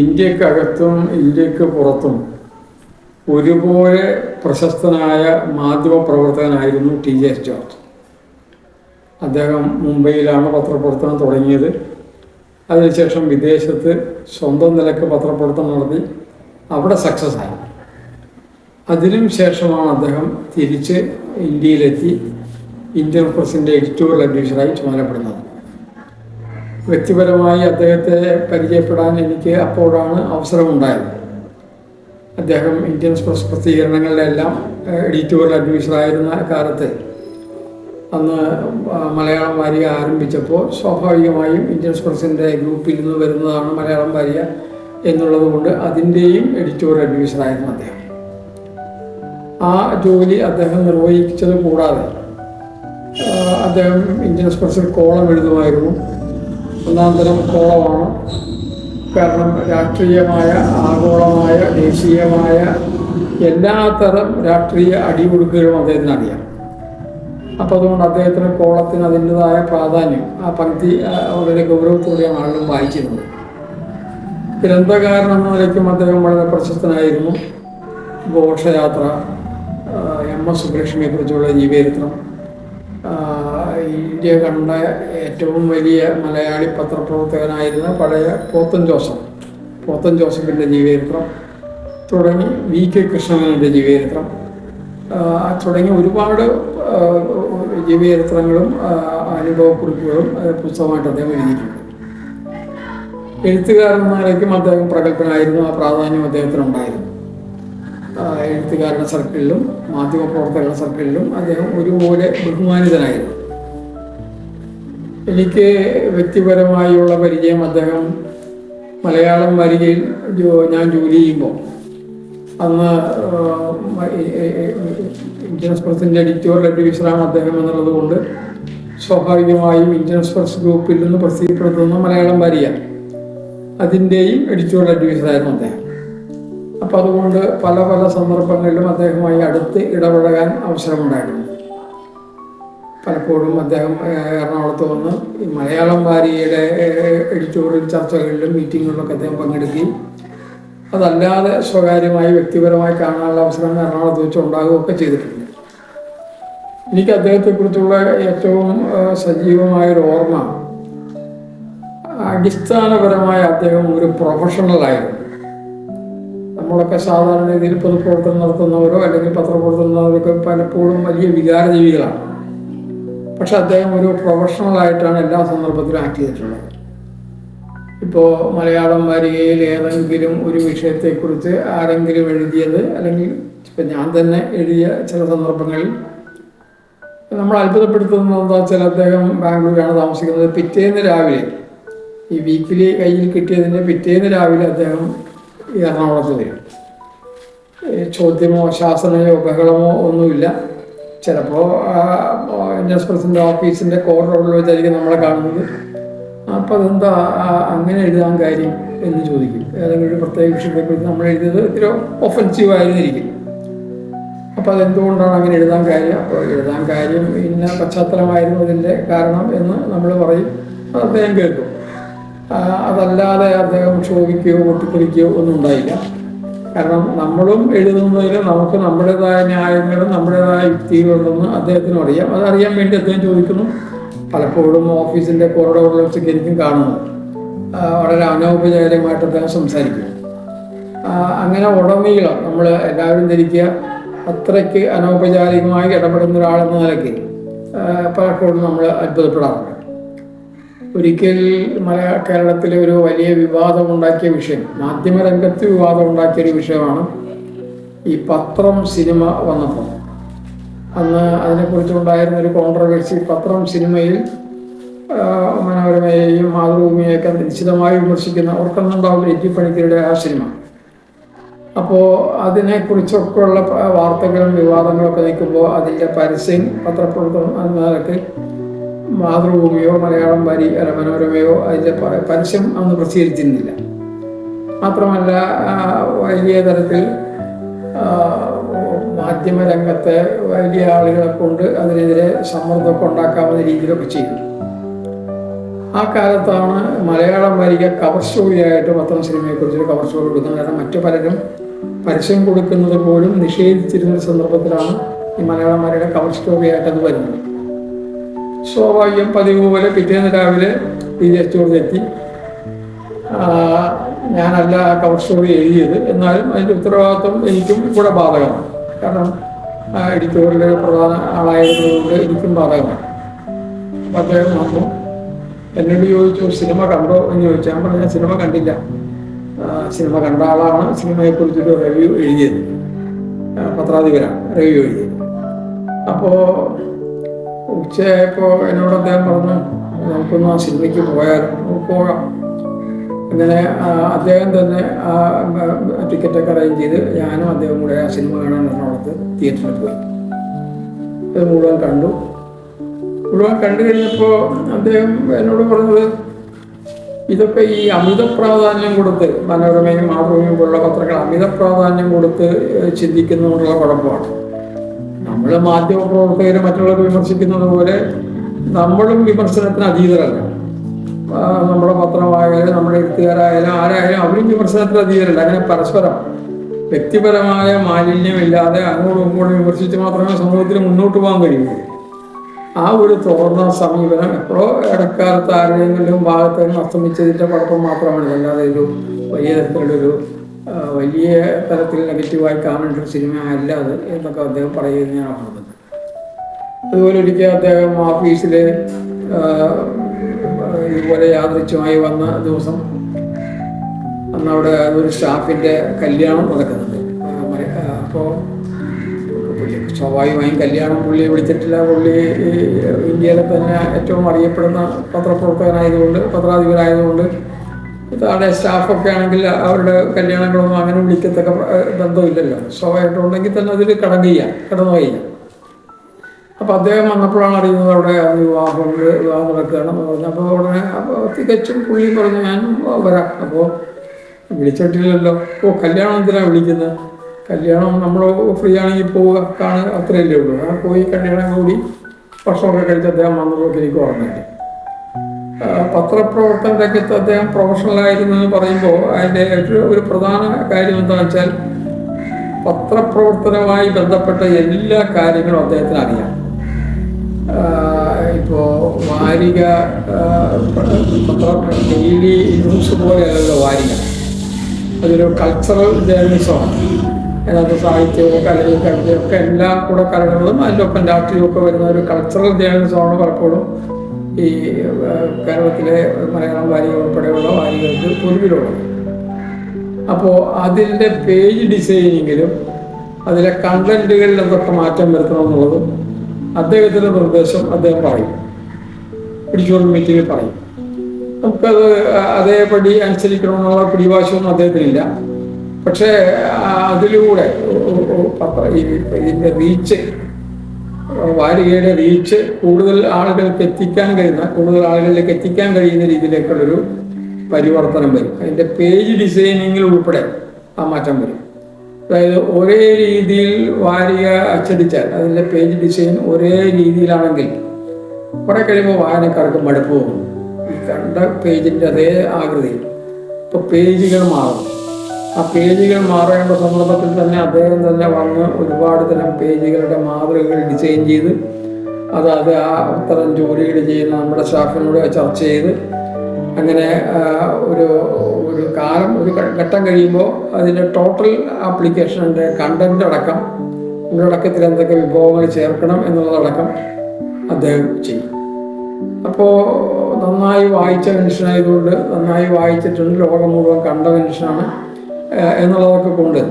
ഇന്ത്യക്കകത്തും ഇന്ത്യയ്ക്ക് പുറത്തും ഒരുപോലെ പ്രശസ്തനായ മാധ്യമ പ്രവർത്തകനായിരുന്നു ടി ജെ എസ് ജോർജ്. അദ്ദേഹം മുംബൈയിലാണ് പത്രപ്രവർത്തനം തുടങ്ങിയത്. അതിനുശേഷം വിദേശത്ത് സ്വന്തം നിലയ്ക്ക് പത്രപ്രവർത്തനം നടത്തി അവിടെ സക്സസ് ആയി. അതിനും ശേഷമാണ് അദ്ദേഹം തിരിച്ച് ഇന്ത്യയിലെത്തി. ഇന്ത്യൻ പ്രസിന്റെ എഡിറ്റോറിയൽ അഡ്വൈസറായി ചുമതലപ്പെടുന്നത്. വ്യക്തിപരമായി അദ്ദേഹത്തെ പരിചയപ്പെടാൻ എനിക്ക് അപ്പോഴാണ് അവസരമുണ്ടായത്. അദ്ദേഹം ഇന്ത്യൻ എക്സ്പ്രസ് പ്രസിദ്ധീകരണങ്ങളിലെല്ലാം എഡിറ്റോറിയൽ അഡ്വൈസറായിരുന്ന കാലത്ത് അന്ന് മലയാളം വാരിക ആരംഭിച്ചപ്പോൾ സ്വാഭാവികമായും ഇന്ത്യൻ എക്സ്പ്രസിന്റെ ഗ്രൂപ്പിൽ നിന്ന് വരുന്നതാണ് മലയാളം വാരിക എന്നുള്ളത് കൊണ്ട് അതിന്റെയും എഡിറ്റോറിയൽ അഡ്വൈസറായിരുന്നു അദ്ദേഹം. ആ ജോലി അദ്ദേഹം നിർവഹിച്ചത് കൂടാതെ അദ്ദേഹം ഇന്ത്യൻ എക്സ്പ്രസിൽ കോളം എഴുതുമായിരുന്നു. ഒന്നാം തരം കോളമാണ്. കാരണം രാഷ്ട്രീയമായ ആഗോളമായ ദേശീയമായ എല്ലാ തരം രാഷ്ട്രീയ അടിയൊടുക്കുകളും അദ്ദേഹത്തിന് അറിയാം. അപ്പോൾ അതുകൊണ്ട് അദ്ദേഹത്തിന് കോളത്തിന് അതിന്റെതായ പ്രാധാന്യം. ആ പങ്ക്തി വളരെ ഗൗരവത്തോടെയാണ് ആളുകൾ വായിച്ചിരുന്നത്. ഗ്രന്ഥകാരൻ എന്ന നിലയ്ക്കും അദ്ദേഹം വളരെ പ്രശസ്തനായിരുന്നു. ഘോഷയാത്ര എം എസ് സുബ്ലക്ഷ്മിയെ കുറിച്ചുള്ള ജീവചരിത്രം ഇന്ത്യ കണ്ട ഏറ്റവും വലിയ മലയാളി പത്രപ്രവർത്തകനായിരുന്ന പഴയ പോത്തൻ ജോസഫ്. പോത്തൻ ജോസഫിന്റെ ജീവചരിത്രം തുടങ്ങി വി കെ കൃഷ്ണമേനോന്റെ ജീവചരിത്രം തുടങ്ങി ഒരുപാട് ജീവചരിത്രങ്ങളും അനുഭവക്കുറിപ്പുകളും പുസ്തകമായിട്ട് അദ്ദേഹം എഴുതിയിട്ടുണ്ട്. എഴുത്തുകാരൻ നിലയ്ക്കും അദ്ദേഹം പ്രഗത്ഭനായിരുന്നു ആ പ്രാധാന്യം അദ്ദേഹത്തിനുണ്ടായിരുന്നു. എഴുത്തുകാരുടെ സർക്കിളിലും മാധ്യമപ്രവർത്തകരുടെ സർക്കിളിലും അദ്ദേഹം ഒരുപോലെ ബഹുമാനിതനായിരുന്നു. എനിക്ക് വ്യക്തിപരമായുള്ള പരിചയം അദ്ദേഹം മലയാളം വരികയിൽ ഞാൻ ജോലി ചെയ്യുമ്പോൾ അന്ന് ഇന്ത്യൻ എക്സ്പ്രസിന്റെ എഡിറ്റോറിയൽ അഡ്വൈസറാണ് അദ്ദേഹം എന്നുള്ളത് കൊണ്ട് സ്വാഭാവികമായും ഇന്ത്യൻ എക്സ്പ്രസ് ഗ്രൂപ്പിൽ നിന്ന് പ്രസിദ്ധപ്പെടുത്തുന്ന മലയാളം വരിക അതിന്റെയും എഡിറ്റോറിയൽ അഡ്വൈസറായിരുന്നു അദ്ദേഹം. അപ്പോൾ അതുകൊണ്ട് പല പല സന്ദർഭങ്ങളിലും അദ്ദേഹവുമായി അടുത്ത് ഇടപഴകാൻ അവസരമുണ്ടായിരുന്നു. പലപ്പോഴും അദ്ദേഹം എറണാകുളത്ത് വന്ന് ഈ മലയാളം വാരിയുടെ എഡിറ്റോറിയൽ ചർച്ചകളിലും മീറ്റിങ്ങുകളിലൊക്കെ അദ്ദേഹം പങ്കെടുക്കുകയും അതല്ലാതെ സ്വകാര്യമായി വ്യക്തിപരമായി കാണാനുള്ള അവസരം എറണാകുളത്ത് വെച്ച് ഉണ്ടാകുകയൊക്കെ ചെയ്തിട്ടുണ്ട്. എനിക്ക് അദ്ദേഹത്തെക്കുറിച്ചുള്ള ഏറ്റവും സജീവമായൊരു ഓർമ്മ അടിസ്ഥാനപരമായ അദ്ദേഹം ഒരു പ്രൊഫഷണലായിരുന്നു നമ്മളൊക്കെ സാധാരണ രീതിയിൽ പൊതുപ്രവർത്തനം നടത്തുന്നവരോ അല്ലെങ്കിൽ പത്രപ്രവർത്തനം നടത്തുന്നവരൊക്കെ പലപ്പോഴും വലിയ വികാരജീവികളാണ്. പക്ഷെ അദ്ദേഹം ഒരു പ്രൊഫഷണൽ ആയിട്ടാണ് എല്ലാ സന്ദർഭത്തിലും ആക്ട് ചെയ്തിട്ടുള്ളത്. ഇപ്പോൾ മലയാളം വാരികയിൽ ഏതെങ്കിലും ഒരു വിഷയത്തെക്കുറിച്ച് ആരെങ്കിലും എഴുതിയത് അല്ലെങ്കിൽ ഇപ്പം ഞാൻ തന്നെ എഴുതിയ ചില സന്ദർഭങ്ങളിൽ നമ്മൾ അത്ഭുതപ്പെടുത്തുന്നത് എന്താ വെച്ചാൽ അദ്ദേഹം ബാംഗ്ലൂരാണ് താമസിക്കുന്നത്. പിറ്റേന്ന് രാവിലെ ഈ വീക്കിലി കയ്യിൽ കിട്ടിയതിന്റെ പിറ്റേന്ന് രാവിലെ അദ്ദേഹം എറണാകുളത്ത് വരും. ചോദ്യമോ ശാസനയോ ബഹളമോ ഒന്നുമില്ല. ചിലപ്പോൾ ജസ്പ്രസിന്റെ ഓഫീസിന്റെ കോറിഡോറിൽ വെച്ചായിരിക്കും നമ്മളെ കാണുന്നത്. അപ്പോൾ അതെന്താ അങ്ങനെ എഴുതാൻ കാര്യം എന്ന് ചോദിക്കും. ഏതെങ്കിലും ഒരു പ്രത്യേക വിഷയത്തെക്കുറിച്ച് നമ്മൾ എഴുതിയത് ഇത്തിരി ഒഫൻസീവ് ആയിരുന്നിരിക്കും. അപ്പോൾ അതെന്തുകൊണ്ടാണ് അങ്ങനെ എഴുതാൻ കാര്യം? അപ്പോൾ എഴുതാൻ കാര്യം ഇന്ന പശ്ചാത്തലമായിരുന്നു അതിന്റെ കാരണം എന്ന് നമ്മൾ പറയും. അദ്ദേഹം കേൾക്കും. അതല്ലാതെ അദ്ദേഹം ക്ഷോഭിക്കുകയോ പൊട്ടിക്കളിക്കുകയോ ഒന്നും ഉണ്ടായില്ല. കാരണം നമ്മളും എഴുതുന്നതിൽ നമുക്ക് നമ്മുടേതായ ന്യായങ്ങളും നമ്മുടേതായ യുക്തികളുണ്ടെന്ന് അദ്ദേഹത്തിനും അറിയാം. അതറിയാൻ വേണ്ടി അദ്ദേഹം ചോദിക്കുന്നു. പലപ്പോഴും ഓഫീസിന്റെ കോറിഡോറിൽ വെച്ചൊക്കെ കാണുന്നു കാണുന്നത്. വളരെ അനൗപചാരികമായിട്ട് അദ്ദേഹം സംസാരിക്കും അങ്ങനെ ഉടനീളം നമ്മൾ എല്ലാവരും ധരിക്കുക. അത്രയ്ക്ക് അനൗപചാരികമായി ഇടപെടുന്ന ഒരാളെന്ന നിലയ്ക്ക് പലപ്പോഴും നമ്മൾ അത്ഭുതപ്പെടാറുണ്ട്. ഒരിക്കൽ മല കേരളത്തിലെ ഒരു വലിയ വിവാദം ഉണ്ടാക്കിയ വിഷയം മാധ്യമരംഗത്ത് വിവാദം ഉണ്ടാക്കിയ ഒരു വിഷയമാണ് ഈ പത്രം സിനിമ വന്നപ്പോൾ അന്ന് അതിനെക്കുറിച്ചുണ്ടായിരുന്ന ഒരു കോൺട്രവേഴ്സി പത്രം സിനിമയിൽ മനോരമയെയും മാതൃഭൂമിയെയൊക്കെ നിശ്ചിതമായി വിമർശിക്കുന്ന ഓർക്കുന്നുണ്ടാവില്ല പണിക്കരുടെ ആ സിനിമ. അപ്പോൾ അതിനെക്കുറിച്ചൊക്കെയുള്ള വാർത്തകളും വിവാദങ്ങളൊക്കെ നിൽക്കുമ്പോൾ അതിന്റെ പരസ്യം പത്രപ്രവർത്തനം അതിനൊക്കെ മാതൃഭൂമിയോ മലയാളം വരി അല്ല മനോരമയോ അതിന്റെ പരസ്യം അന്ന് പ്രസിദ്ധീകരിച്ചിരുന്നില്ല. മാത്രമല്ല വലിയ തരത്തിൽ മാധ്യമരംഗത്തെ വലിയ ആളുകളെ കൊണ്ട് അതിനെതിരെ സമ്മർദ്ദമൊക്കെ ഉണ്ടാക്കാവുന്ന രീതിയിലൊക്കെ ചെയ്തു. ആ കാലത്താണ് മലയാളം വരിക കവർ സ്റ്റോറിയായിട്ട് പത്രം സിനിമയെക്കുറിച്ചൊരു കവർ സ്റ്റോറി കൊടുക്കുന്നത്. കാരണം മറ്റു പലരും പരസ്യം കൊടുക്കുന്നത് പോലും നിഷേധിച്ചിരുന്ന സന്ദർഭത്തിലാണ് ഈ മലയാളം വരിയുടെ കവർ സ്റ്റോറിയായിട്ട് അത് വരുന്നത്. സ്വാഭാവികം പതിവ് പോലെ പിറ്റേന്ന് രാവിലെ പി ജി എച്ച് എത്തി ആ, ഞാനല്ല കവർ സ്റ്റോറി എഴുതിയത്. എന്നാലും അതിന്റെ ഉത്തരവാദിത്വം എനിക്കും കൂടെ ബാധകമാണ്. കാരണം എഡിറ്റോറിയലിലെ പ്രധാന ആളായതുകൊണ്ട് എനിക്കും ബാധകമാണ്. അദ്ദേഹം വന്നു. എന്നോട് ചോദിച്ചു സിനിമ കണ്ടോ? എന്ന് ചോദിച്ചു. ഞാൻ പറഞ്ഞു "ഞാൻ സിനിമ കണ്ടില്ല. സിനിമ കണ്ട ആളാണ്. സിനിമയെക്കുറിച്ചൊരു റിവ്യൂ എഴുതിയത്. പത്രാധിപരാണ്. റിവ്യൂ എഴുതിയത്. അപ്പോൾ ഉച്ചയായപ്പോൾ എന്നോട് അദ്ദേഹം പറഞ്ഞു നമുക്കൊന്ന് ആ സിനിമയ്ക്ക് പോയാലും? പോകാം. അങ്ങനെ അദ്ദേഹം തന്നെ ആ ടിക്കറ്റൊക്കെ അറേഞ്ച് ചെയ്ത് ഞാനും അദ്ദേഹം കൂടെ ആ സിനിമ കാണാൻ എറണാകുളത്ത് തിയേറ്ററിൽ പോയി. അത് മുഴുവൻ കണ്ടു. മുഴുവൻ കണ്ടു കഴിഞ്ഞപ്പോൾ അദ്ദേഹം എന്നോട് പറഞ്ഞത് ഇതൊക്കെ ഈ അമിത പ്രാധാന്യം കൊടുത്ത് മനോരമയും മാതൃഭൂമിയും പോലുള്ള പത്രങ്ങൾ അമിത പ്രാധാന്യം കൊടുത്ത് ചിന്തിക്കുന്നതുകൊണ്ടുള്ള കുഴപ്പമാണ്. നമ്മൾ മാധ്യമ പ്രവർത്തകരെ മറ്റുള്ളവർ വിമർശിക്കുന്നത് പോലെ നമ്മളും വിമർശനത്തിന് അതീതരല്ല. നമ്മുടെ പത്രമായാലും നമ്മുടെ എഴുത്തുകാരായാലും ആരായാലും അവരും വിമർശനത്തിന് അതീതരല്ല. അങ്ങനെ പരസ്പരം വ്യക്തിപരമായ മാലിന്യമില്ലാതെ അങ്ങോട്ടും ഇങ്ങോട്ടും വിമർശിച്ച് മാത്രമേ സമൂഹത്തിന് മുന്നോട്ട് പോകാൻ കഴിയൂ. ആ ഒരു തോർന്ന സമീപനം എപ്പോഴോ ഇടക്കാലത്ത് ആരുടെയെങ്കിലും ഭാഗത്ത് അസ്തമിച്ചതിന്റെ കുഴപ്പം മാത്രമാണ്. അല്ലാതെ ഒരു വലിയ തരത്തിലുള്ളൊരു വലിയ തരത്തിൽ നെഗറ്റീവായി കാണേണ്ട ഒരു സിനിമ അല്ല അത് എന്നൊക്കെ അദ്ദേഹം പറയുന്നത് ഞാൻ ഓർക്കുന്നത് അതുപോലെ ഒരിക്കൽ അദ്ദേഹം ഓഫീസിൽ ഇതുപോലെ യാദൃച്ഛമായി വന്ന ദിവസം അന്ന് അവിടെ ഒരു സ്റ്റാഫിന്റെ കല്യാണം നടക്കുന്നുണ്ട്. അപ്പോൾ സ്വാഭാവികമായും കല്യാണം പുള്ളിയെ വിളിച്ചിട്ടില്ല. പുള്ളി ഇന്ത്യയിലെ തന്നെ ഏറ്റവും അറിയപ്പെടുന്ന പത്രപ്രവർത്തകനായതുകൊണ്ട് പത്രാധിപരായതുകൊണ്ട് താഴെ സ്റ്റാഫൊക്കെ ആണെങ്കിൽ അവരുടെ കല്യാണങ്ങളൊന്നും അങ്ങനെ വിളിക്കത്തക്ക ബന്ധമില്ലല്ലോ. ഉണ്ടെങ്കിൽ തന്നെ അതിൽ കടന്നു കടന്നു കഴിയാം അപ്പോൾ അദ്ദേഹം വന്നപ്പോഴാണ് അറിയുന്നത് അവിടെ വിവാഹം വിവാഹം നടക്കുകയാണെന്ന് പറഞ്ഞു. അപ്പോൾ ഉടനെ അപ്പോൾ തികച്ചും പുള്ളി പറഞ്ഞു ഞാൻ വരാം. അപ്പോൾ വിളിച്ചിട്ടില്ലല്ലോ. ഓ കല്യാണം എന്തിനാണ് വിളിക്കുന്നത് കല്യാണം നമ്മൾ ഫ്രീ ആണെങ്കിൽ പോവുക കാണുക അത്രയല്ലേ ഉള്ളൂ. ആ പോയി കല്യാണം കൂടി ഭക്ഷണമൊക്കെ കഴിച്ച് അദ്ദേഹം വന്നതൊക്കെ എനിക്ക് ഓർമ്മയില്ല പത്രപ്രവർത്തന രംഗത്ത് അദ്ദേഹം പ്രൊഫഷണലായിരുന്നു എന്ന് പറയുമ്പോൾ അതിന്റെ ഒരു പ്രധാന കാര്യം എന്താണെന്ന് വെച്ചാൽ പത്രപ്രവർത്തനവുമായി ബന്ധപ്പെട്ട എല്ലാ കാര്യങ്ങളും അദ്ദേഹത്തിന് അറിയാം. ഇപ്പോൾ വാരിക ഡെയിലി ന്യൂസ് പോലെയല്ലല്ലോ വാരിക. അതൊരു കൾച്ചറൽ ജേർണലിസമാണ് അതിനകത്ത് സാഹിത്യവും കലയും കവിതയും ഒക്കെ എല്ലാ കൂടെ കലകളും അതിന്റെ ഒപ്പം രാഷ്ട്രീയമൊക്കെ വരുന്ന ഒരു കൾച്ചറൽ ജേർണലിസമാണ് പലപ്പോഴും. ഈ കേരളത്തിലെ മലയാളം വാരിക ഉൾപ്പെടെയുള്ള വാരികൾക്ക് പൊതുവിലുള്ളത് അപ്പോൾ അതിന്റെ പേജ് ഡിസൈനിങ്ങിലും അതിലെ കണ്ടന്റുകളിൽ എന്തൊക്കെ മാറ്റം വരുത്തണം എന്നുള്ളതും അദ്ദേഹത്തിന്റെ നിർദ്ദേശം അദ്ദേഹം പറയും. പിടിച്ചോൾ മീറ്റിങ്ങിൽ പറയും. നമുക്കത് അതേപടി അനുസരിക്കണമെന്നുള്ള പിടിവാശമൊന്നും അദ്ദേഹത്തിനില്ല. പക്ഷേ അതിലൂടെ പത്ര- ഇതിന്റെ റീച്ച് വാരികയുടെ റീച്ച് കൂടുതൽ ആളുകൾക്ക് എത്തിക്കാൻ കഴിയുന്ന കൂടുതൽ ആളുകളിലേക്ക് എത്തിക്കാൻ കഴിയുന്ന രീതിയിലേക്കുള്ളൊരു പരിവർത്തനം വരും. അതിന്റെ പേജ് ഡിസൈനിങ്ങിൽ ഉൾപ്പെടെ ആ മാറ്റം വരും. അതായത് ഒരേ രീതിയിൽ വാരിക അച്ചടിച്ചാൽ അതിന്റെ പേജ് ഡിസൈൻ ഒരേ രീതിയിലാണെങ്കിൽ കുറെ കഴിയുമ്പോൾ വായനക്കാർക്ക് മടുപ്പ് പോകും ഈ കണ്ട പേജിന്റെ അതേ ആകൃതി ഇപ്പോൾ പേജുകൾ മാറും. ആ പേജുകൾ മാറേണ്ട സന്ദർഭത്തിൽ തന്നെ അദ്ദേഹം തന്നെ വന്ന് ഒരുപാട് തരം പേജുകളുടെ മാതൃകകൾ ഡിസൈൻ ചെയ്ത് അതായത് അത് ആ തരം ജോലികൾ ചെയ്യുന്ന നമ്മുടെ സ്റ്റാഫിനോട് ചർച്ച ചെയ്ത് അങ്ങനെ ഒരു ഒരു കാലം ഒരു ഘട്ടം കഴിയുമ്പോൾ അതിന്റെ ടോട്ടൽ ആപ്ലിക്കേഷന്റെ കണ്ടന്റ് അടക്കം ഉള്ളടക്കത്തിൽ എന്തൊക്കെ വിഭവങ്ങൾ ചേർക്കണം എന്നുള്ളതടക്കം അദ്ദേഹം ചെയ്യും. അപ്പോൾ നന്നായി വായിച്ച മനുഷ്യനായതുകൊണ്ട് നന്നായി വായിച്ചിട്ടുണ്ട് ലോകം മുഴുവൻ കണ്ട മനുഷ്യനാണ്. എന്നുള്ളതൊക്കെ കൊണ്ട്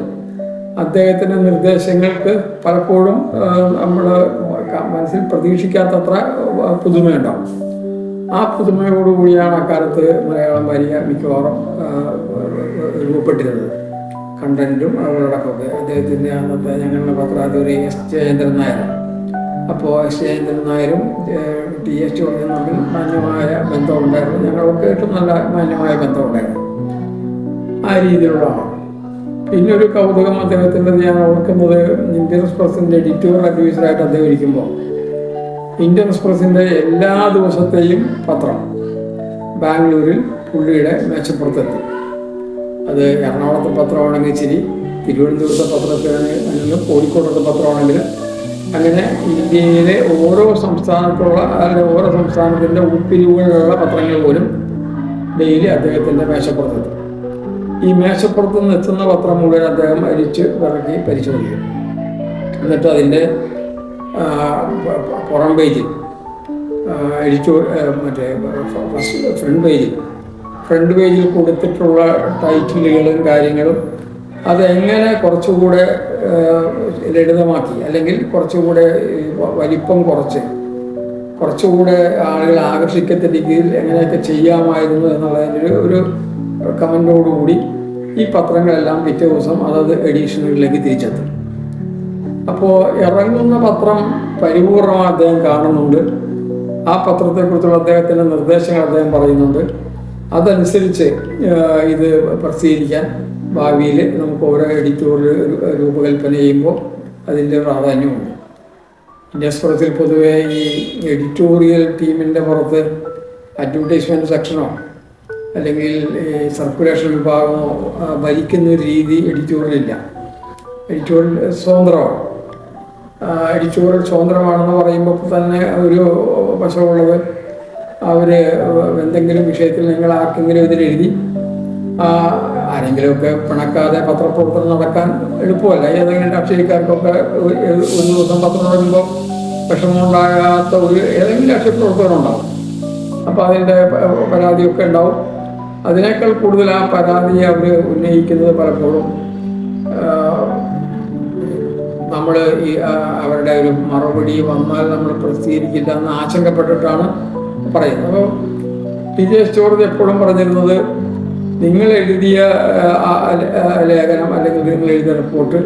അദ്ദേഹത്തിന്റെ നിർദ്ദേശങ്ങൾക്ക് പലപ്പോഴും നമ്മൾ മനസ്സിൽ പ്രതീക്ഷിക്കാത്തത്ര പുതുമയുണ്ടാവും. ആ പുതുമയോടുകൂടിയാണ് അക്കാലത്ത് മലയാളം വാരിക മിക്കവാറും രൂപപ്പെട്ടിരുന്നത്. കണ്ടന്റും അവരോടൊക്കെ അദ്ദേഹത്തിന്റെ അന്നത്തെ ഞങ്ങളുടെ പത്രാധിപതി എസ് ജയേന്ദ്രൻ നായർ. അപ്പോൾ എസ് ജയേന്ദ്രൻ നായരും ടി എച്ച് ചോദ്യം തമ്മിൽ മാന്യമായ ബന്ധമുണ്ടായിരുന്നു. ഞങ്ങളൊക്കെ ഏറ്റവും നല്ല മാന്യമായ ബന്ധമുണ്ടായിരുന്നു. ആ രീതിയിലുള്ള ആളാണ് പിന്നെ ഒരു കൗതുകം അദ്ദേഹത്തിന്റെ ഞാൻ ഓർക്കുന്നത് ഇന്ത്യൻ എക്സ്പ്രസിന്റെ എഡിറ്റോറിയൽ അഡ്വൈസറായിട്ട് അദ്ദേഹം ഇരിക്കുമ്പോൾ ഇന്ത്യൻ എക്സ്പ്രസിന്റെ എല്ലാ ദിവസത്തെയും പത്രം ബാംഗ്ലൂരിൽ പുള്ളിയുടെ മേശപ്പുറത്തെത്തി അത് എറണാകുളത്തെ പത്രമാണെങ്കിൽ ശരി തിരുവനന്തപുരത്തെ പത്രത്തിനാണെങ്കിലും കോഴിക്കോടത്തെ പത്രമാണെങ്കിൽ അങ്ങനെ ഇന്ത്യയിലെ ഓരോ സംസ്ഥാനത്തുള്ള അല്ലെങ്കിൽ ഓരോ സംസ്ഥാനത്തിന്റെ ഉൾപ്പിരിവുകളിലുള്ള പത്രങ്ങൾ പോലും ഡെയിലി അദ്ദേഹത്തിന്റെ മേശപ്പുറത്തെത്തും ഈ മേശപ്പുറത്ത് നിന്ന് എത്തുന്ന പത്രം മുഴുവൻ അദ്ദേഹം അരിച്ച് വിറക്കി പരിശോധിക്കും എന്നിട്ട് അതിന്റെ പുറം പേജിൽ അരിച്ചു മറ്റേ ഫസ്റ്റ് ഫ്രണ്ട് പേജിൽ ഫ്രണ്ട് പേജിൽ കൊടുത്തിട്ടുള്ള ടൈറ്റിലുകളും കാര്യങ്ങളും അതെങ്ങനെ കുറച്ചുകൂടെ ലളിതമാക്കി അല്ലെങ്കിൽ കുറച്ചുകൂടെ വലിപ്പം കുറച്ച് കുറച്ചുകൂടെ ആളുകൾ ആകർഷിക്കത്ത രീതിയിൽ എങ്ങനെയൊക്കെ ചെയ്യാമായിരുന്നു എന്നുള്ളതിന്റെ ഒരു കമന്റോടുകൂടി ഈ പത്രങ്ങളെല്ലാം പിറ്റേ ദിവസം അതത് എഡീഷനുകളിലേക്ക് തിരിച്ചെത്തും. അപ്പോൾ ഇറങ്ങുന്ന പത്രം പരിപൂർണമായി അദ്ദേഹം കാണുന്നുണ്ട്. ആ പത്രത്തെക്കുറിച്ചുള്ള അദ്ദേഹത്തിന്റെ നിർദ്ദേശങ്ങൾ അദ്ദേഹം പറയുന്നുണ്ട്. അതനുസരിച്ച് ഇത് പ്രസിദ്ധീകരിക്കാൻ ഭാവിയിൽ നമുക്ക് ഓരോ എഡിറ്റോറിയൽ രൂപകൽപ്പന ചെയ്യുമ്പോൾ അതിന്റെ പ്രാധാന്യമുണ്ട്. ഇന്ത്യ എക്സ്പ്രസിൽ പൊതുവേ ഈ എഡിറ്റോറിയൽ ടീമിന്റെ പുറത്ത് അഡ്വർടൈസ്മെന്റ് സെക്ഷനോ അല്ലെങ്കിൽ സർക്കുലേഷൻ വിഭാഗമോ ഭരിക്കുന്ന ഒരു രീതി എഡിറ്റോറിയലില്ല. എഡിറ്റോറിയൽ സ്വതന്ത്രമാണ്. എഡിറ്റോറിയൽ സ്വതന്ത്രമാണെന്ന് പറയുമ്പോൾ തന്നെ ഒരു വശമുള്ളത് അവർ എന്തെങ്കിലും വിഷയത്തിൽ നിങ്ങൾ ആർക്കെങ്കിലും ഇതിലെഴുതി ആരെങ്കിലുമൊക്കെ പിണക്കാതെ പത്രപ്രവർത്തനം നടക്കാൻ എളുപ്പമല്ല. ഏതെങ്കിലും രാഷ്ട്രീയക്കാർക്കൊക്കെ ഒരു ദിവസം പത്രം തുടങ്ങുമ്പോൾ വിഷമമുണ്ടാകാത്ത ഒരു ഏതെങ്കിലും രാഷ്ട്രീയ പ്രവർത്തകരുണ്ടാവും അപ്പോൾ അതിന്റെ പരാതിയൊക്കെ ഉണ്ടാവും. അതിനേക്കാൾ കൂടുതൽ ആ പരാതി അവർ ഉന്നയിക്കുന്നത് പലപ്പോഴും നമ്മൾ ഈ അവരുടെ ഒരു മറുപടി വന്നാൽ നമ്മൾ പ്രസിദ്ധീകരിക്കില്ല എന്ന് ആശങ്കപ്പെട്ടിട്ടാണ് പറയുന്നത്. അപ്പോൾ ടി ജെ ജോർജ് എപ്പോഴും പറഞ്ഞിരുന്നത് നിങ്ങൾ എഴുതിയ ലേഖനം അല്ലെങ്കിൽ നിങ്ങൾ എഴുതിയ റിപ്പോർട്ട്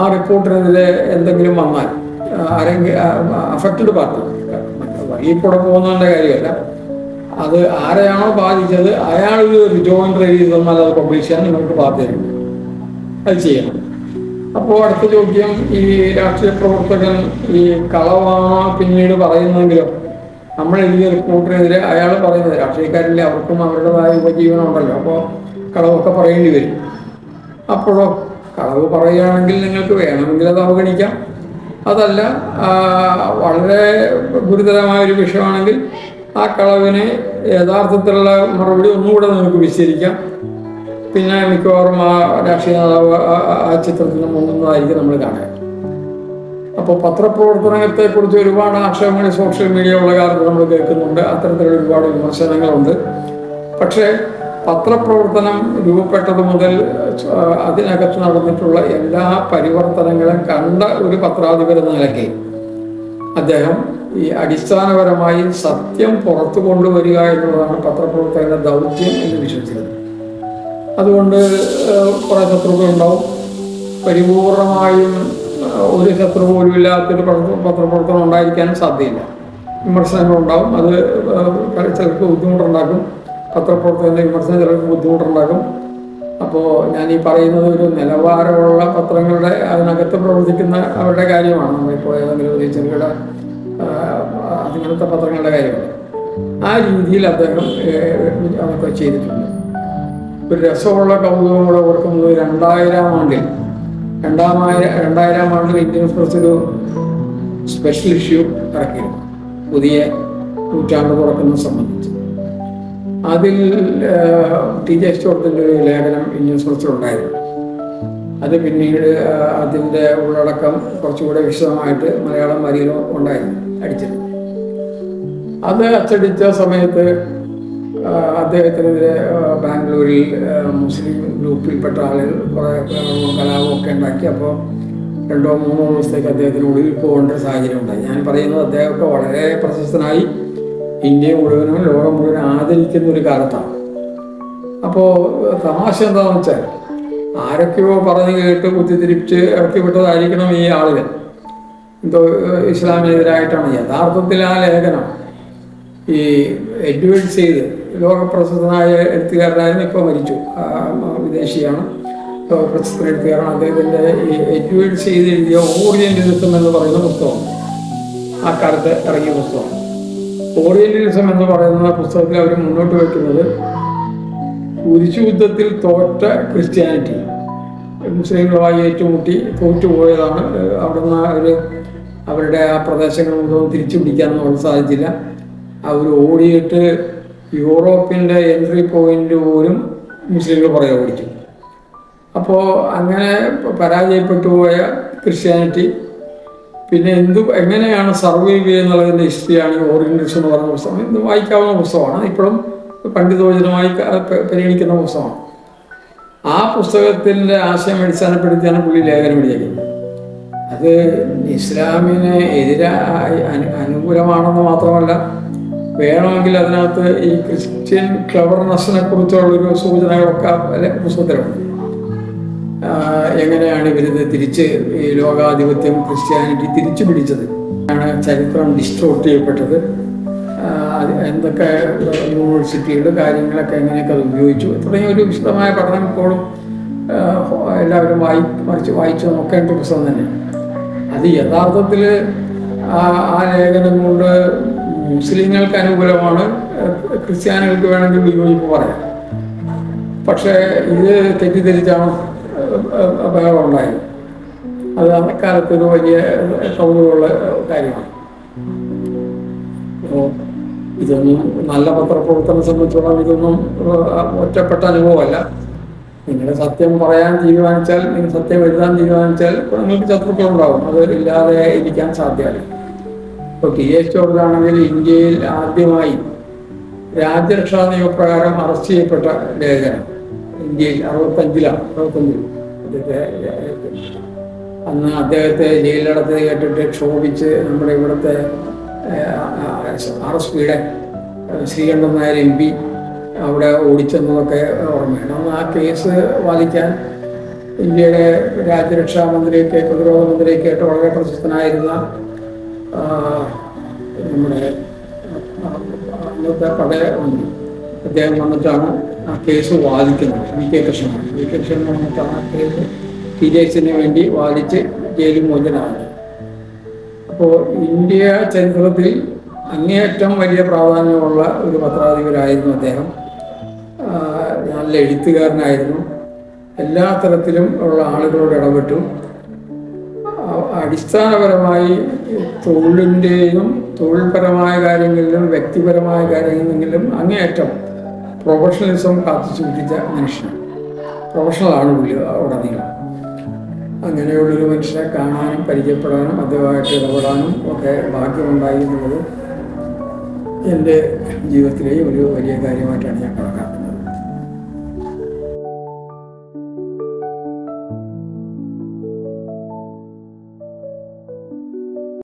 ആ റിപ്പോർട്ടിനെതിരെ എന്തെങ്കിലും വന്നാൽ ആരെങ്കിലും അഫക്റ്റഡ് പാർട്ടി വഴിയിൽ കൂടെ പോകുന്നതിന്റെ കാര്യമല്ല. അത് ആരെയാണോ ബാധിച്ചത് അയാൾ ഒരു ജോയിന്റ് റെഡി തന്നാൽ അത് പബ്ലിഷ് ചെയ്യാൻ നിങ്ങൾക്ക് ബാധ്യതയുണ്ട് അത് ചെയ്യണം. അപ്പോൾ അടുത്ത ചോദ്യം ഈ രാഷ്ട്രീയ പ്രവർത്തകൻ ഈ കളവാണോ പിന്നീട് പറയുന്നെങ്കിലും നമ്മൾ എഴുതിയ റിപ്പോർട്ടിനെതിരെ അയാൾ പറയുന്നത് രാഷ്ട്രീയക്കാരില്ലേ അവർക്കും അവരുടേതായ ഉപജീവനം ഉണ്ടല്ലോ. അപ്പോൾ കളവൊക്കെ പറയേണ്ടി വരും. അപ്പോഴോ കളവ് പറയുകയാണെങ്കിൽ നിങ്ങൾക്ക് വേണമെങ്കിൽ അത് അവഗണിക്കാം. അതല്ല വളരെ ഗുരുതരമായ ഒരു വിഷയമാണെങ്കിൽ ആ കളവിനെ യഥാർത്ഥത്തിലുള്ള മറുപടി ഒന്നുകൂടെ നമുക്ക് വിശദീകരിക്കാം. പിന്നെ മിക്കവാറും ആ രാഷ്ട്രീയ നേതാവ് ആ- ചിത്രത്തിന് മുങ്ങുന്നതായിരിക്കും നമ്മൾ കാണുക. അപ്പോൾ പത്രപ്രവർത്തനത്തെക്കുറിച്ച് ഒരുപാട് ആക്ഷേപങ്ങൾ സോഷ്യൽ മീഡിയ ഉള്ള കാലത്ത് നമ്മൾ കേൾക്കുന്നുണ്ട്. അത്തരത്തിലുള്ള ഒരുപാട് വിമർശനങ്ങളുണ്ട്. പക്ഷേ പത്രപ്രവർത്തനം രൂപപ്പെട്ടത് മുതൽ അതിനകത്ത് നടന്നിട്ടുള്ള എല്ലാ പരിവർത്തനങ്ങളും കണ്ട ഒരു പത്രാധിപർ എന്ന നിലയ്ക്ക് അദ്ദേഹം ഈ അടിസ്ഥാനപരമായി സത്യം പുറത്തു കൊണ്ടുവരിക എന്നുള്ളതാണ് പത്രപ്രവർത്തകന്റെ ദൗത്യം എന്ന് വിശ്വസിക്കുന്നത്. അതുകൊണ്ട് കുറേ ശത്രുക്കളുണ്ടാവും. പരിപൂർണമായും ഒരു ശത്രു പോലും ഇല്ലാത്തൊരു പത്ര- പത്രപ്രവർത്തനം ഉണ്ടായിരിക്കാനും സാധ്യതയില്ല. വിമർശനങ്ങളുണ്ടാവും. അത് പല ചിലർക്ക് ബുദ്ധിമുട്ടുണ്ടാക്കും. പത്രപ്രവർത്തകന്റെ വിമർശനം ചിലർക്ക് ബുദ്ധിമുട്ടുണ്ടാക്കും. അപ്പോൾ ഞാൻ ഈ പറയുന്നത് ഒരു നിലവാരമുള്ള പത്രങ്ങളുടെ അതിനകത്ത് പ്രവർത്തിക്കുന്ന അവരുടെ കാര്യമാണ്. നമ്മളിപ്പോൾ ഏതെങ്കിലും ഒരു ചെറുകിട ഏഹ്, അങ്ങനത്തെ പത്രങ്ങളുടെ കാര്യമാണ്. ആ രീതിയിൽ അദ്ദേഹം അതൊക്കെ ചെയ്തിട്ടുണ്ട്. ഒരു രസമുള്ള കൗതുകം കൂടെ ഓർക്കുന്നത് രണ്ടായിരം ആണ്ടിൽ രണ്ടാമായ രണ്ടായിരം ആണ്ടിൽ ഇന്ത്യൻ എക്സ്പ്രസ് ഒരു സ്പെഷ്യൽ ഇഷ്യൂ ഇറക്കിയിരുന്നു. പുതിയ നൂറ്റാണ്ട് തുറക്കുന്നത് സംബന്ധിച്ച്. അതിൽ ടി ജെ സ്റ്റോർത്തിന്റെ ഒരു ലേഖനം ഇന്ത്യൻ എക്സ്പ്രസ്സിലുണ്ടായിരുന്നു. അത് പിന്നീട് അതിന്റെ ഉള്ളടക്കം കുറച്ചുകൂടെ വിശദമായിട്ട് മലയാളം വരിയിലും ഉണ്ടായിരുന്നു അടിച്ചിരുന്നു. അത് അച്ചടിച്ച സമയത്ത് അദ്ദേഹത്തിനെതിരെ ബാംഗ്ലൂരിൽ മുസ്ലിം ഗ്രൂപ്പിൽപ്പെട്ട ആളുകൾ കുറേ കലാപമൊക്കെ ഉണ്ടാക്കി. അപ്പോൾ രണ്ടോ മൂന്നോ ദിവസത്തേക്ക് അദ്ദേഹത്തിന് ഒളിവിൽ പോകേണ്ട സാഹചര്യം ഉണ്ടായി. ഞാൻ പറയുന്നത് അദ്ദേഹമൊക്കെ വളരെ പ്രശസ്തനായി ഇന്ത്യ മുഴുവനും ലോകം മുഴുവനും ആദരിക്കുന്ന ഒരു കാലത്താണ്. അപ്പോൾ തമാശ എന്താണെന്ന് വെച്ചാൽ ആരൊക്കെയോ പറഞ്ഞു കേട്ട് കുത്തിത്തിരിപ്പിച്ച് ഇറക്കി വിട്ടതായിരിക്കണം ഈ ആളുകൾ. എന്തോ ഇസ്ലാമിനെതിരായിട്ടാണ്. യഥാർത്ഥത്തിൽ ആ ലേഖനം ഈ എഡ്വേർഡ് ചെയ്ത് ലോകപ്രസിദ്ധനായ എഴുത്തുകാരനായിരുന്നു. ഇപ്പോൾ മരിച്ചു. വിദേശിയാണ്. ലോകപ്രസിദ്ധ എഴുത്തുകാരൻ അദ്ദേഹത്തിന്റെ ഈ എഡ്വേഡ് ചെയ്ത് എഴുതിയ ഓറിയന്റലിസം എന്ന് പറയുന്ന പുസ്തകം ആ കാലത്ത് ഇറങ്ങിയ പുസ്തകം ഓറിയന്റലിസം എന്ന് പറയുന്ന പുസ്തകത്തിൽ അവർ മുന്നോട്ട് വയ്ക്കുന്നത് കുരിശുയുദ്ധത്തിൽ തോറ്റ ക്രിസ്ത്യാനിറ്റി. മുസ്ലിങ്ങളുമായി ഏറ്റുമുട്ടി തോറ്റുപോയതാണ്. അവിടുന്ന് അവർ അവരുടെ ആ പ്രദേശങ്ങൾ മുഴുവൻ തിരിച്ചു പിടിക്കാനൊന്നും അവർക്ക് സാധിച്ചില്ല. അവർ ഓടിയിട്ട് യൂറോപ്പിന്റെ എൻട്രി പോയിന്റ് പോലും മുസ്ലിങ്ങൾ പുറകെ ഓടിച്ചു. അപ്പോൾ അങ്ങനെ പരാജയപ്പെട്ടു പോയ ക്രിസ്ത്യാനിറ്റി. പിന്നെ എന്ത് എങ്ങനെയാണ് സർവൈവ് ചെയ്യുന്നുള്ളതിന്റെ ഹിസ്റ്ററിയാണ് ഓറിയന്റൽസ് എന്ന് പറയുന്ന പുസ്തകം. ഇത് വായിക്കാവുന്ന പുസ്തകമാണ്. ഇപ്പോഴും പണ്ഡിതോചനമായി പരിഗണിക്കുന്ന പുസ്തകമാണ്. ആ പുസ്തകത്തിന്റെ ആശയം അടിസ്ഥാനപ്പെടുത്തിയാണ് പുള്ളി ലേഖനം എഴുതിയിരിക്കുന്നത്. അത് ഇസ്ലാമിന് എതിരായി അനു- അനുകൂലമാണെന്ന് മാത്രമല്ല വേണമെങ്കിൽ അതിനകത്ത് ഈ ക്രിസ്ത്യൻ ക്ലവർനെസ്സിനെ കുറിച്ചുള്ളൊരു സൂചനകളൊക്കെ അല്ലെ പുസ്തകത്തിലുണ്ട്. എങ്ങനെയാണ് ഇവരിത് തിരിച്ച് ഈ ലോകാധിപത്യം ക്രിസ്ത്യാനിറ്റി തിരിച്ചു പിടിച്ചത് ആണ് ചരിത്രം ഡിസ്ട്രോട്ട് ചെയ്യപ്പെട്ടത്. എന്തൊക്കെ യൂണിവേഴ്സിറ്റിയുടെ കാര്യങ്ങളൊക്കെ എങ്ങനെയൊക്കെ അത് ഉപയോഗിച്ചു. തുടങ്ങിയ ഒരു വിശദമായ പഠനം ഇപ്പോഴും എല്ലാവരും വായി മറിച്ച് വായിച്ചു നോക്കേണ്ട പുസ്തകം തന്നെയാണ് അത് യഥാർത്ഥത്തിൽ ആ ലേഖനം കൊണ്ട് മുസ്ലിങ്ങൾക്ക് അനുകൂലമാണ് ക്രിസ്ത്യാനികൾക്ക് വേണമെങ്കിൽ വിയോജിപ്പ് പറയാം. പക്ഷേ ഇത് തെറ്റിദ്ധരിച്ചാണ് ഉണ്ടായത് അത് അന്നക്കാലത്ത് ഒരു വലിയ കൗതുകമുള്ള കാര്യമാണ്. അപ്പോൾ ഇതൊന്നും നല്ല പത്രപ്രവർത്തനം സംബന്ധിച്ചോളം ഇതൊന്നും ഒറ്റപ്പെട്ട അനുഭവമല്ല. നിങ്ങൾ സത്യം പറയാൻ തീരുമാനിച്ചാൽ നിങ്ങൾ സത്യം എഴുതാൻ തീരുമാനിച്ചാൽ നിങ്ങൾക്ക് ശത്രുക്കളുണ്ടാവും. അത് ഇല്ലാതെ ഇരിക്കാൻ സാധ്യമല്ല. ഇപ്പോൾ ടി എസ് ജോർജാണെങ്കിൽ ഇന്ത്യയിൽ ആദ്യമായി രാജ്യരക്ഷാ നിയമപ്രകാരം അറസ്റ്റ് ചെയ്യപ്പെട്ട ലേഖനം ഇന്ത്യയിൽ അറുപത്തഞ്ചിലാണ് അറുപത്തഞ്ചിൽ. അന്ന് അദ്ദേഹത്തെ ജയിലിലടത്ത് കേട്ടിട്ട് ക്ഷോഭിച്ച് നമ്മുടെ ഇവിടുത്തെ ആർ എസ് പിയുടെ ശ്രീകണ്ഠൻ നായർ എം പി അവിടെ ഓടിച്ചെന്നതൊക്കെ ഓർമ്മയാണ് അന്ന് ആ കേസ് വാദിക്കാൻ ഇന്ത്യയുടെ രാജ്യരക്ഷാ മന്ത്രിയൊക്കെ പ്രതിരോധ മന്ത്രിയൊക്കെ ആയിട്ട് വളരെ പ്രശസ്തനായിരുന്ന നമ്മുടെ അന്നത്തെ പടയ അദ്ദേഹം വന്നിട്ടാണ് ആ കേസ് വാദിക്കുന്നത്. V K Krishnan. V K Krishnan വന്നിട്ടാണ് ആ കേസ് ടി ജെ എസിന് വേണ്ടി വാദിച്ച് ജയിലിൽ മോചനാകുന്നത് അപ്പോൾ ഇന്ത്യ ചരിത്രത്തിൽ അങ്ങേയറ്റം വലിയ പ്രാധാന്യമുള്ള ഒരു പത്രാധിപരായിരുന്നു അദ്ദേഹം. നല്ല എഴുത്തുകാരനായിരുന്നു. എല്ലാ തരത്തിലും ഉള്ള ആളുകളോട് ഇടപെട്ടു. അടിസ്ഥാനപരമായി തൊഴിലിന്റെയും തൊഴിൽപരമായ കാര്യങ്ങളിലും വ്യക്തിപരമായ കാര്യങ്ങളിലും അങ്ങേയറ്റം പ്രൊഫഷണലിസം കാത്തു സൂക്ഷിച്ച മനുഷ്യനാണ് പ്രൊഫഷണലാണ് പുള്ളി ഉടനീളം അങ്ങനെയുള്ളൊരു മനുഷ്യനെ കാണാനും പരിചയപ്പെടാനും അദ്ദേഹമായിട്ട് ഇടപെടാനും ഒക്കെ ഭാഗ്യമുണ്ടായി എന്നുള്ളത് എന്റെ ജീവിതത്തിലെ ഒരു വലിയ കാര്യമായിട്ടാണ് ഞാൻ കാണുന്നത്